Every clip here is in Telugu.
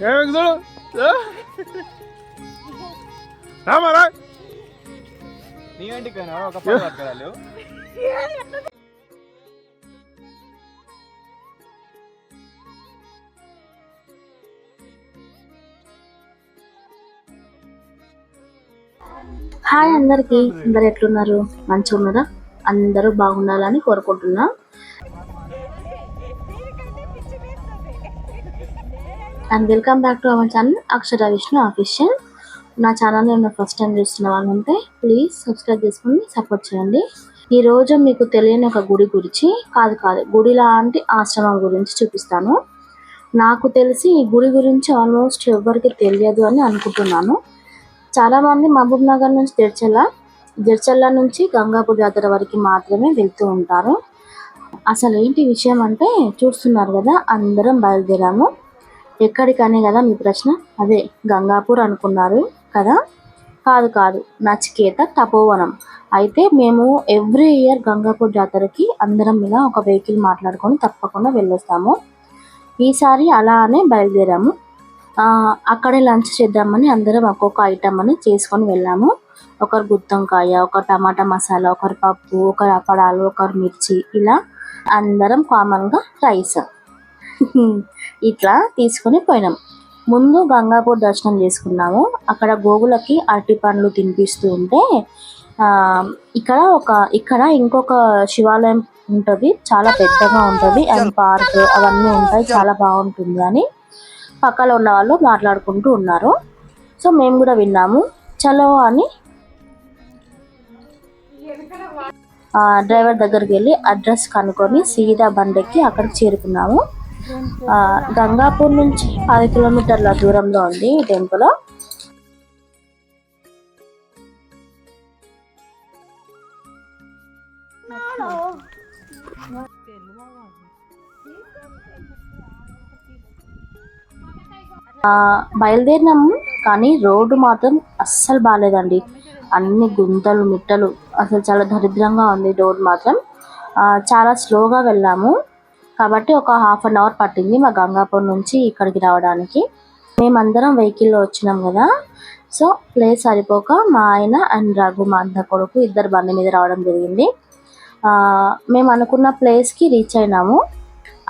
ఏమి చూడు రామారా నీ ఇంటికి ఒక పని పట్టుకురాలు హాయ్ అందరికి. అందరు ఎట్లున్నారు? మంచిగా ఉన్నారా అందరూ బాగుండాలని కోరుకుంటున్నా. And welcome back to our channel Akshara Vishnu official నా ఛానల్ నేను ఫస్ట్ టైం చూస్తున్న వాళ్ళు ఉంటే ప్లీజ్ సబ్స్క్రైబ్ చేసుకుని సపోర్ట్ చేయండి. ఈరోజు మీకు తెలియని ఒక గుడి గురించి కాదు కాదు గుడి లాంటి ఆశ్రమం గురించి చూపిస్తాను. నాకు తెలిసి ఈ గుడి గురించి ఆల్మోస్ట్ ఎవరికి తెలియదు అని అనుకుంటున్నాను. చాలా మంది మహబూబ్ నగర్ నుంచి జడ్చల్ల జడ్చల్ల నుంచి గంగాపూర్ జాతర వరకు మాత్రమే వెళ్తూ ఉంటారు. అసలు ఏంటి విషయం అంటే చూస్తున్నారు కదా అందరం బయలుదేరాము. ఎక్కడికనే కదా మీ ప్రశ్న? అదే గంగాపూర్ అనుకున్నారు కదా? కాదు కాదు. నచికేత తపోవనం. అయితే మేము ఎవ్రీ ఇయర్ గంగాపూర్ జాతరకి అందరం ఇలా ఒక వెహికల్ మాట్లాడుకొని తప్పకుండా వెళ్ళొస్తాము. ఈసారి అలానే బయలుదేరాము. అక్కడే లంచ్ చేద్దామని అందరం ఒక్కొక్క ఐటమ్ అని చేసుకొని వెళ్ళాము. ఒకరు గుత్తంకాయ ఒక టమాటా మసాలా ఒకరు పప్పు ఒకరు అప్పడాలు ఒకరు మిర్చి ఇలా అందరం కామన్గా రైస్ ఇట్లా తీసుకొని పోయినాం. ముందు గంగాపూర్ దర్శనం చేసుకున్నాము. అక్కడ గోగులకి అరటి పండ్లు తినిపిస్తూ ఉంటే ఇక్కడ ఒక ఇక్కడ ఇంకొక శివాలయం ఉంటుంది. చాలా పెద్దగా ఉంటుంది. అండ్ పార్క్ అవన్నీ ఉంటాయి. చాలా బాగుంటుంది అని పక్కన ఉన్న వాళ్ళు మాట్లాడుకుంటూ ఉన్నారు. సో మేము కూడా విన్నాము. చలో అని డ్రైవర్ దగ్గరికి వెళ్ళి అడ్రస్ కనుక్కొని సీదా బండెక్కి అక్కడికి చేరుకున్నాము. గంగాపూర్ నుంచి పది కిలోమీటర్ల దూరంలో ఉంది ఈ టెంపుల్. బయలుదేరినాము కానీ రోడ్డు మాత్రం అస్సలు బాగాలేదండి. అన్ని గుంతలు మిట్టలు అసలు చాలా దరిద్రంగా ఉంది రోడ్ మాత్రం. చాలా స్లోగా వెళ్ళాము. కాబట్టి ఒక హాఫ్ అన్ అవర్ పట్టింది మా గంగాపూర్ నుంచి ఇక్కడికి రావడానికి. మేమందరం వెహికల్లో వచ్చినాం కదా. సో ప్లేస్ సరిపోక మా ఆయన అండ్ రఘు మా అన్న కొడుకు ఇద్దరు బండి మీద రావడం జరిగింది. మేము అనుకున్న ప్లేస్కి రీచ్ అయినాము.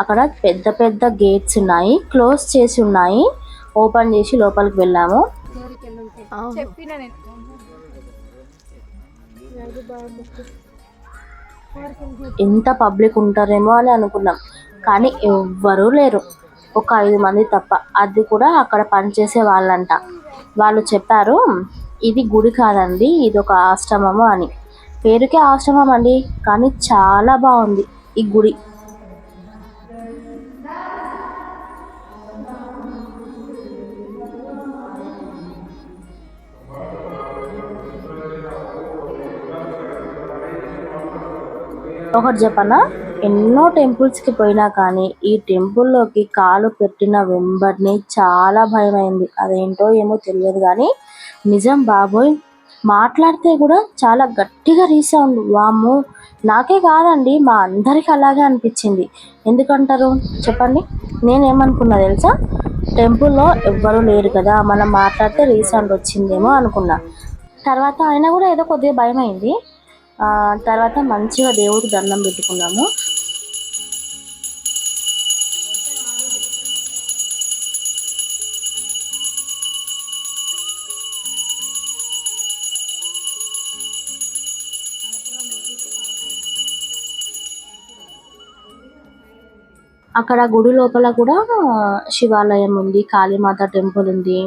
అక్కడ పెద్ద పెద్ద గేట్స్ ఉన్నాయి క్లోజ్ చేసి ఉన్నాయి. ఓపెన్ చేసి లోపలికి వెళ్ళాము. ఎంత పబ్లిక్ ఉంటారేమో అని అనుకున్నాం. కానీ ఎవ్వరూ లేరు. ఒక ఐదు మంది తప్ప. అది కూడా అక్కడ పనిచేసే వాళ్ళంట. వాళ్ళు చెప్పారు ఇది గుడి కాదండి ఇది ఒక ఆశ్రమము అని. పేరుకే ఆశ్రమం అండి కానీ చాలా బాగుంది ఈ గుడి. ఒకటి చెప్పనా? ఎన్నో టెంపుల్స్కి పోయినా కానీ ఈ టెంపుల్లోకి కాలు పెట్టిన వెంబడిని చాలా భయమైంది. అదేంటో ఏమో తెలియదు కానీ నిజం బాబోయ్ మాట్లాడితే కూడా చాలా గట్టిగా రీసౌండ్. వాము నాకే కాదండి మా అందరికి అలాగే అనిపించింది. ఎందుకంటారు? చెప్పండి. నేనేమనుకున్నా తెలుసా? టెంపుల్లో ఎవ్వరూ లేరు కదా మనం మాట్లాడితే రీసౌండ్ వచ్చిందేమో అనుకున్నా. తర్వాత అయినా కూడా ఏదో కొద్దిగా భయం అయింది తర్వాత మంచిగా దేవుడికి దండం పెట్టుకున్నాము. అక్కడ గుడి లోపల కూడా శివాలయం ఉంది కాళీమాత టెంపుల్ ఉంది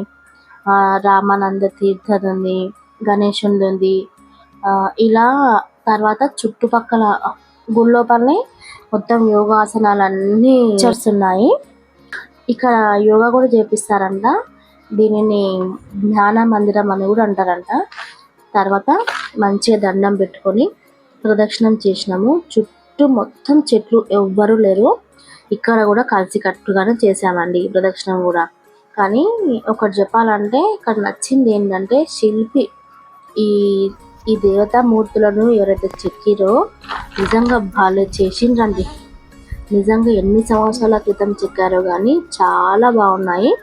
రామానంద తీర్థం ఉంది గణేశునిది ఉంది ఇలా తర్వాత చుట్టుపక్కల గుడి లోపలనే మొత్తం యోగాసనాలు అన్నీ చేస్తున్నాయి. ఇక్కడ యోగా కూడా చేపిస్తారంట. దీనిని జ్ఞాన మందిరం అని కూడా అంటారంట. తర్వాత మంచిగా దండం పెట్టుకొని ప్రదక్షిణం చేసినాము. చుట్టూ మొత్తం చెట్లు ఎవ్వరూ లేరు. ఇక్కడ కూడా కలిసి కట్టుగానే చేసామండి ప్రదక్షిణం కూడా. కానీ ఒకటి చెప్పాలంటే ఇక్కడ నచ్చింది ఏంటంటే శిల్పి ఈ ఈ దేవతా మూర్తులను ఎవరైతే చెక్కిరో నిజంగా వాళ్ళు చేసిండ్రండి. నిజంగా ఎన్ని సంవత్సరాల క్రితం చెక్కారో కానీ చాలా బాగున్నాయి.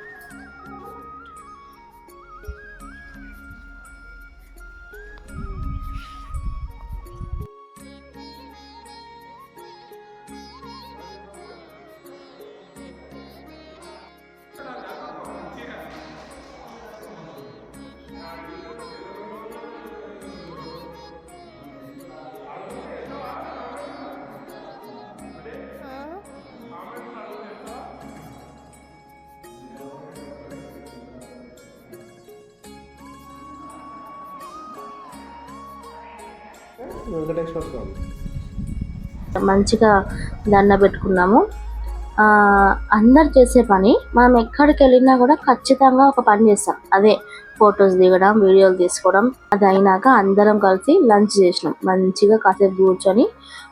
వెంకటేశ్వర స్వామి మంచిగా దండ పెట్టుకున్నాము. అందరు చేసే పని మనం ఎక్కడికి వెళ్ళినా కూడా ఖచ్చితంగా ఒక పని చేస్తాం. అదే ఫొటోస్ దిగడం వీడియోలు తీసుకోవడం. అది అయినాక అందరం కలిసి లంచ్ చేసినాం. మంచిగా కాసేపు కూర్చొని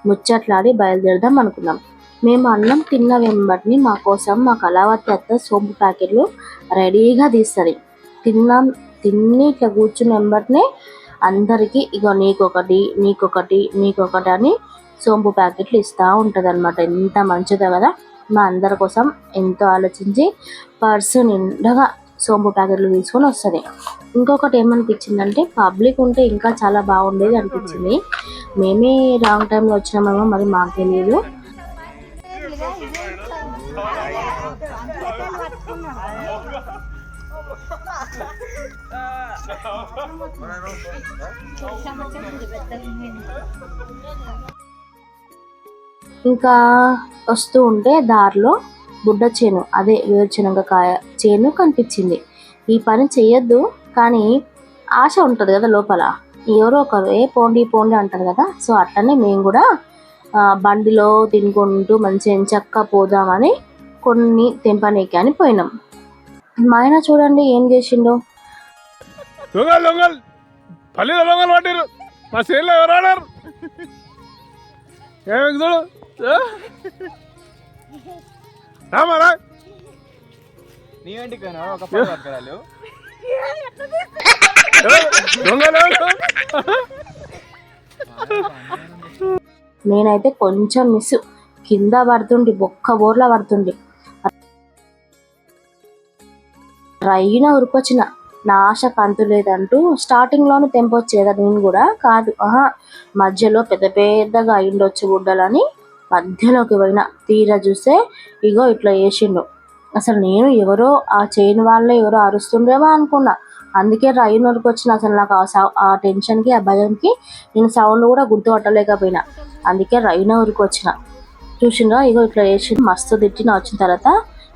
ముచ్చట్లాడి బయలుదేరదాం అనుకున్నాం. మేము అన్నం తిన్న వెంబటిని మా కోసం మా కళావతి అత్త సోంపు ప్యాకెట్లు రెడీగా తీస్తుంది. తిన్నాం తిన్ని ఇట్లా కూర్చున్న వెంబటినే అందరికీ ఇగో నీకొకటి నీకొకటి నీకొకటి అని సోంపు ప్యాకెట్లు ఇస్తూ ఉంటుంది అనమాట ఎంత మంచిదో కదా. మా అందరి కోసం ఎంతో ఆలోచించి పర్సు నిండగా సోంపు ప్యాకెట్లు తీసుకొని వస్తుంది. ఇంకొకటి ఏమనిపించిందంటే పబ్లిక్ ఉంటే ఇంకా చాలా బాగుండేది అనిపించింది. మేమే రాంగ్ టైంలో వచ్చినామేమో మరి మాకు తెలియదు ఇంకా వస్తూ ఉంటే దారిలో బుడ్డ చేను అదే వేరుశనగకాయ చేను కనిపించింది. ఈ పని చేయొద్దు కానీ ఆశ ఉంటుంది కదా లోపల. ఎవరో ఒకరు ఏ పోండి పోండి అంటారు కదా. సో అట్లనే మేము కూడా బండిలో తినుకుంటూ మంచిగా చక్క పోదామని కొన్ని తెంపనీకి అని పోయినాం. మా ఆయన చూడండి ఏం చేసిండో. దొంగలు దొంగలు పల్లిలో దొంగలు పట్టిరు మా చేనులో ఎవరు ఆడారు? ఏమి చూడు? రామారా ఒక? నేనైతే కొంచెం మిస్. కింద పడుతుండి బొక్క బోర్లా పడుతుండి. రైన ఉరికొచ్చిన. నా ఆశ కంతు లేదంటూ స్టార్టింగ్లోనే తెంపొచ్చేదా నేను కూడా. కాదు ఆహా మధ్యలో పెద్ద పెద్దగా అయిండొచ్చు గుడ్డలని. మధ్యలోకి పోయిన తీరా చూస్తే ఇగో ఇట్లా వేసిండు అసలు నేను ఎవరో ఆ చైన్ వాళ్ళే ఎవరో అరుస్తుండేమో అనుకున్నా. అందుకే రైన్ వరకు వచ్చిన అసలు నాకు ఆ సౌ ఆ టెన్షన్కి ఆ భయంకి నేను సౌండ్ కూడా గుర్తుపట్టలేకపోయినా. అందుకే రైన్ వరకు వచ్చిన చూసిండ్రా ఇగో ఇట్లా వేసి మస్తు తిట్టిన వచ్చిన తర్వాత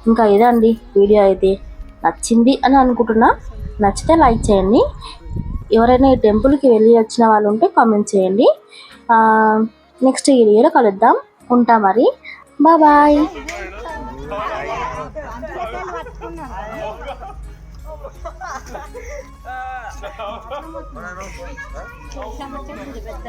ఇంకా ఇదండి వీడియో అయితే? నచ్చింది అని అనుకుంటున్నా. నచ్చితే లైక్ చేయండి. ఎవరైనా ఈ టెంపుల్కి వెళ్ళి వచ్చిన వాళ్ళు ఉంటే కామెంట్ చేయండి. నెక్స్ట్ వీడియోలో కలుద్దాం. ఉంటా మరి. బాయ్ పెద్ద